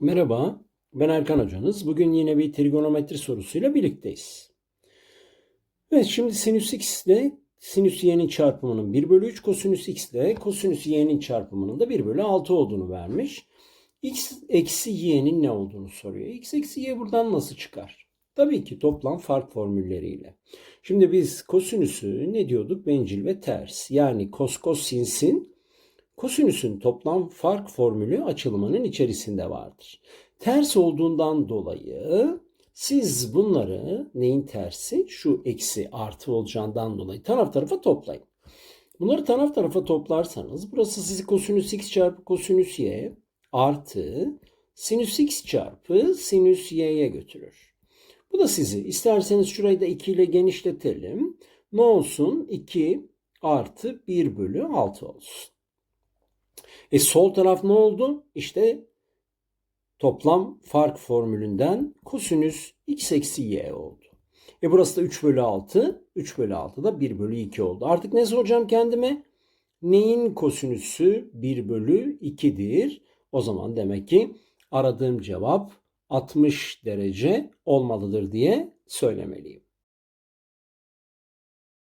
Merhaba, ben Erkan Hocanız. Bugün yine bir trigonometri sorusuyla birlikteyiz. Evet, şimdi sinüs x ile sinüs y'nin çarpımının 1 bölü 3, kosinüs x ile kosinüs y'nin çarpımının da 1 bölü 6 olduğunu vermiş. x eksi y'nin ne olduğunu soruyor. x eksi y buradan nasıl çıkar? Tabii ki toplam fark formülleriyle. Şimdi biz kosinüsü ne diyorduk? Bencil ve ters. Yani kos kos sin sin Kosinüsün toplam fark formülü açılımının içerisinde vardır. Ters olduğundan dolayı siz bunları neyin tersi? Şu eksi artı olacağından dolayı taraf tarafa toplayın. Bunları taraf tarafa toplarsanız burası sizi kosinüs x çarpı kosinüs y artı sinüs x çarpı sinüs y'ye götürür. Bu da sizi isterseniz şurayı da 2 ile genişletelim. Ne olsun? 2 artı 1 bölü 6 olsun. E sol taraf ne oldu? İşte toplam fark formülünden kosinüs x eksi y oldu. E burası da 3 bölü 6. 3 bölü 6 da 1 bölü 2 oldu. Artık ne soracağım kendime? Neyin kosinüsü 1 bölü 2'dir? O zaman demek ki aradığım cevap 60 derece olmalıdır diye söylemeliyim.